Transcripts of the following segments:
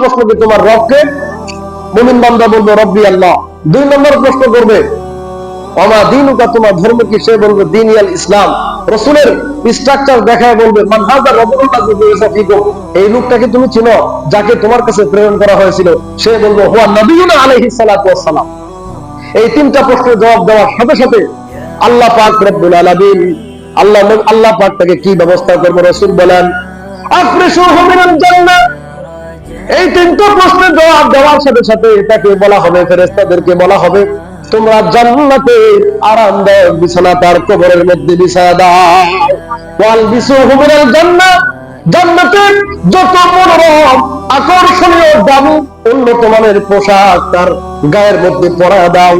প্রশ্ন তোমার রবকে, মুমিন বান্দা বলবে, রব্বি আল্লাহ। দুই নম্বর প্রশ্ন করবে দিনুকা, তোমার ধর্ম কি? সে বলবে, দিন ইয়াল ইসলাম। রসুলের স্ট্রাকচার দেখায় বলবে মানহাজা রবুল্লাহ এই লোকটাকে তুমি চিনো? যাকে তোমার কাছে প্রেরণ করা হয়েছিল, সে বলবে, হুয়া এই তিনটা প্রশ্নের জবাব দেওয়ার সাথে সাথে আল্লাহ পাক রব্বুল আলামিন, আল্লাহ আল্লাহ পাক তাকে কি ব্যবস্থা করবে? রসুল বলেন জান্নাহ। এই তিনটা প্রশ্নের জবাব দেওয়ার সাথে সাথে তাকে বলা হবে ফেরেস্তাদেরকে বলা হবে, তোমরা জান্নাতে আরামদায়ক বিছানা তার কবরের মধ্যে দাও। ওয়াল বিসু জান্নাত জান্নাতে যত মনোরম, আকর্ষণীয় দামি উন্নত মানের পোশাক তার গায়ের মধ্যে পরায়া দাও।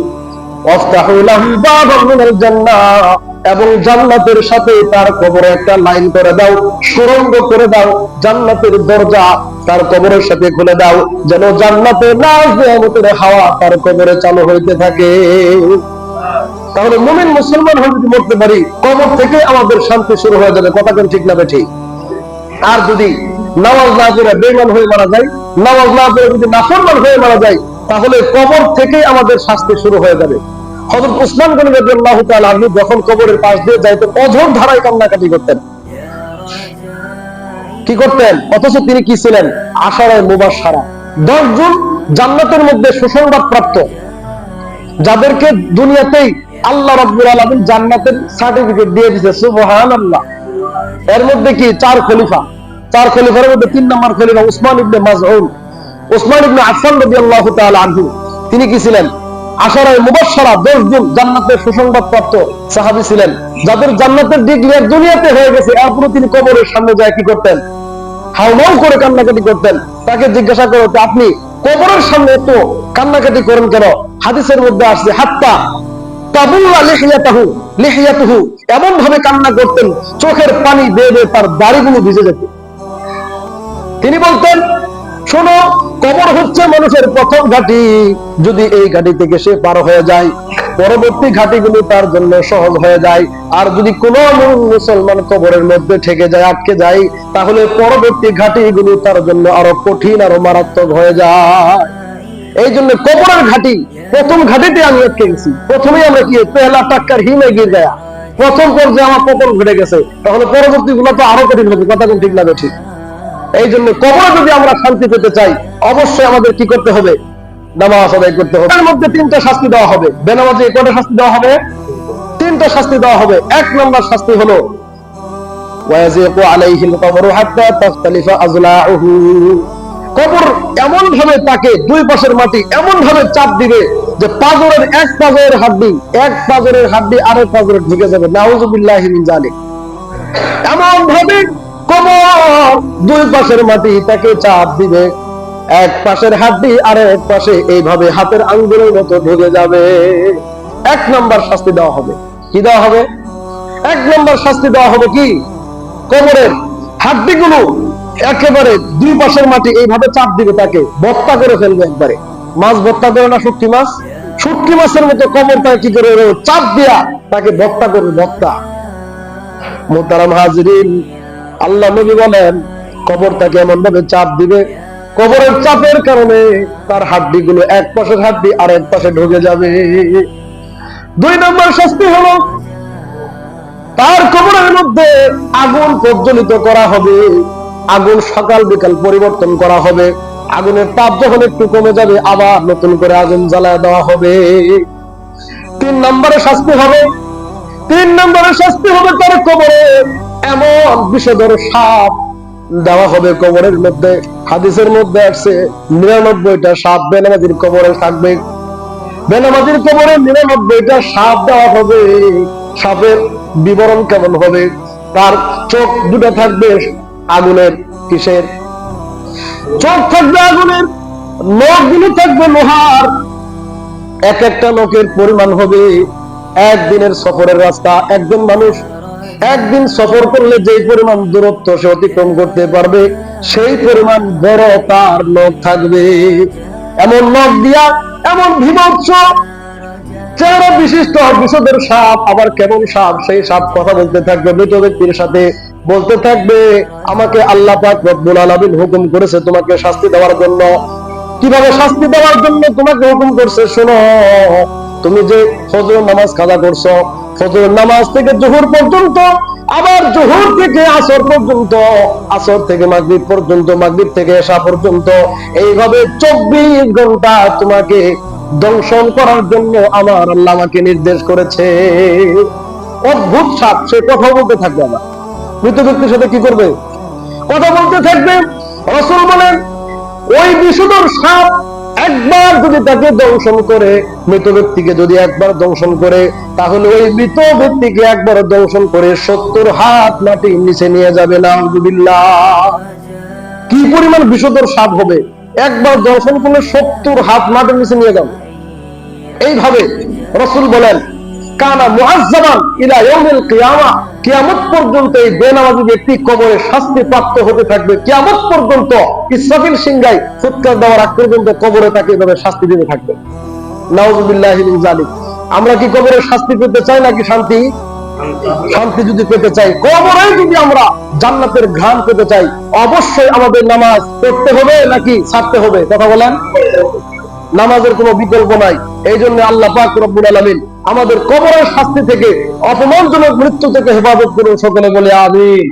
এবং জান্নাতের সাথে তার কবরে একটা লাইন করে দাও সুরঙ্গ করে দাও, জান্নাতের দরজা তার কবরের সাথে খুলে দাও, যেন জান্নাতে নাচ হাওয়া তার কবরে চালু হইতে থাকে। তাহলে মুমিন মুসলমান হয়ে যদি মরতে পারি, কবর থেকে আমাদের শান্তি শুরু হয়ে যাবে। কথা কোন ঠিক না ঠিক আর যদি নামাজ না করে বেমান হয়ে মারা যায়, নামাজ না করে যদি নাফরমান হয়ে মারা যায়, তাহলে কবর থেকেই আমাদের শাস্তি শুরু হয়ে যাবে। হযরত উসমান গনি রাদিয়াল্লাহু তাআলা যখন কবরের পাশ দিয়ে যাইতেন অঝোর ধারায় কান্নাকাটি করতেন। কি করতেন? অথচ তিনি কি ছিলেন? আশারায় মুবাশশারা। দশজন জান্নাতের মধ্যে সুসংবাদ প্রাপ্ত যাদেরকে দুনিয়াতেই আল্লাহ রাব্বুল আলামিন জান্নাতের সার্টিফিকেট দিয়ে দিয়েছে, সুবহানাল্লাহ। এর মধ্যে কি? চার খলিফা। চার খলিফার মধ্যে তিন নম্বর খলিফা উসমান ইবনে মাজউন। উসমান ইবনে আফফান রাদিয়াল্লাহু তাআলা আনহু। তিনি কি ছিলেন? আশারায় মুবাশশারা 10 জন জান্নাতের সুসংবাদ প্রাপ্ত সাহাবী ছিলেন। যাদের জান্নাতের ডিক্লেয়ার দুনিয়াতে হয়ে গেছে এরপরে তিনি কবরের সামনে যায় কি করতেন? হাউমাউ করে কান্নাকাটি করতেন। তাকে জিজ্ঞাসা করো আপনি কবরের সামনে এত কান্নাকাটি করেন কেন? হাদিসের মধ্যে আসছে, হাত্তা তাবুল্লা লিহিয়াতাহু, লিহিয়াতুহু। এমন ভাবে কান্না করতেন, চোখের পানি বেয়ে বেয়ে তার দাড়িগুলো ভিজে যেত। তিনি বলতেন, শোনো কবর হচ্ছে মানুষের প্রথম ঘাটি। যদি এই ঘাটি থেকে সে পার হয়ে যায়, পরবর্তী ঘাটিগুলো তার জন্য সহজ হয়ে যায়। আর যদি কোনো মুসলমান কবরের মধ্যে ঠেকে যায়, আটকে যায়, তাহলে পরবর্তী ঘাটিগুলো তার জন্য আরও কঠিন আরও মারাত্মক হয়ে যায়। এই জন্য কবরের ঘাটি, প্রথম ঘাটিতে আমি আটকে গেছি। প্রথমে আমরা কি, পেহলা টাক্কার হিমে গিয়ে গয়া প্রথম পর্যায়ে আমার পতন ঘটে গেছে। তাহলে পরবর্তী গুলো তো আরও কঠিন হবে কথা ঠিক না ঠিক এই জন্য কবরে যদি আমরা শান্তি পেতে চাই অবশ্যই আমাদের কি করতে হবে? নামাজ আদায় করতে হবে। এর মধ্যে তিনটা শাস্তি দেওয়া হবে। বেনামাজে কয়টা শাস্তি দেওয়া হবে? তিনটা শাস্তি দেওয়া হবে। এক নম্বর শাস্তি হলো কবরু এমন ভাবে তাকে দুই পাশের মাটি এমন ভাবে চাপ দিবে যে পাজরের এক পাজরের হাড্ডি, এক পাজরের হাড্ডি আরেক পাজরে ঢুকে যাবে। নাউজুবিল্লাহি জালিক এমন ভাবে কবর দুই পাশের মাটি তাকে চাপ দিবে। এক পাশের হাড্ডি আর এক পাশে এইভাবে হাতের আঙ্গুলের মতো ঢুকে যাবে। এক নম্বর শাস্তি দেওয়া হবে। কি দেওয়া হবে? এক নম্বর শাস্তি দেওয়া হবে কি? কবরের হাড্ডিগুলো একেবারে দুই পাশের মাটি এইভাবে চাপ দিবে তাকে বত্তা করে ফেলবে একবারে। মাছ বত্তা করে না শুটকি মাছ? শুটকি মাছের মতো কবরটা কি করে চাপ দিয়া তাকে বত্তা করবে বত্তা মোতারাম হাজরিন, আল্লাহ নবী বলেন কবর তাকে এমন ভাবে চাপ দিবে কবরের চাপের কারণে তার হাড্ডি গুলো এক পাশের হাড্ডি আর এক পাশে ঢুকে যাবে। দুই নম্বর শাস্তি হলো, তার কবরের মধ্যে আগুন প্রজ্বলিত করা হবে। আগুন সকাল বিকাল পরিবর্তন করা হবে। আগুনের তাপ যখন একটু কমে যাবে, আবার নতুন করে আগুন জ্বালায় দেওয়া হবে। তিন নম্বরে শাস্তি হবে, তিন নম্বরে শাস্তি হবে তার কবরে এমন বিষধর সাপ দেওয়া হবে কবরের মধ্যে। হাদিসের মধ্যে আসছে, নিরানব্বইটা সাপ বেনামাজির কবরে থাকবে। বেনামাজির কবরে নিরানব্বইটা সাপ দেওয়া হবে। সাপের বিবরণ কেমন হবে? তার চোখ দুটো থাকবে আগুনের কিসের? চোখ থাকবে আগুনের নখগুলো থাকবে লোহার। এক একটা লোকের পরিমাণ হবে। একদিনের সফরের রাস্তা, একজন মানুষ একদিন সফর করলে যে পরিমাণ দূরত্ব সে অতিক্রম করতে পারবে, সেই পরিমাণ বড় তার নখ থাকবে। এমন নখ দিয়া, এমন বিভৎস চেহারা বিশিষ্ট সাপ, আবার কেমন সাপ, সেই সাপ কথা বলতে থাকবে, মৃত ব্যক্তির সাথে বলতে থাকবে, আমাকে আল্লাহ পাক রব্বুল আলামিন হুকুম করেছে তোমাকে শাস্তি দেওয়ার জন্য। কীভাবে শাস্তি দেওয়ার জন্য তোমাকে হুকুম করছে, শোনো। তুমি যে ফজর নামাজ কাজা করছ ফজর নামাজ থেকে জোহর পর্যন্ত, আবার জোহর থেকে আসর পর্যন্ত, আসর থেকে মাগরিব পর্যন্ত, মাগরিব থেকে এশা পর্যন্ত, এইভাবে চব্বিশ ঘণ্টা তোমাকে দংশন করার জন্য আমার আল্লাহ আমাকে নির্দেশ করেছে। অদ্ভুত সাপ, সে কথা বলতে থাকবে আবার। মৃত ব্যক্তির সাথে কি করবে? কথা বলতে থাকবে। রসুল বলেন, ওই বিষধর সাপ একবার যদি তাকে দংশন করে, মৃত ব্যক্তিকে যদি একবার দংশন করে, তাহলে ওই মৃত ব্যক্তিকে একবার দংশন করে সত্তর হাত মাটি নিচে নিয়ে যাবে না কি পরিমাণ বিষধর সাপ হবে? একবার দংশন করলে সত্তর হাত মাটির নিচে নিয়ে যাবে। এইভাবে রসুল বলেন আমরা কি কবরে শাস্তি পেতে চাই নাকি শান্তি? শান্তি যদি পেতে চাই কবরে যদি আমরা জান্নাতের ঘ্রাণ পেতে চাই, অবশ্যই আমাদের নামাজ পড়তে হবে নাকি ছাড়তে হবে? কথা বলেন। নামাজের কোনো বিকল্প নাই। এই জন্য আল্লাহ পাক রব্বুল আলমিন আমাদের কবরের শাস্তি থেকে অপমানজনক মৃত্যু থেকে হেফাজত করুন সকলে বলে আমিন।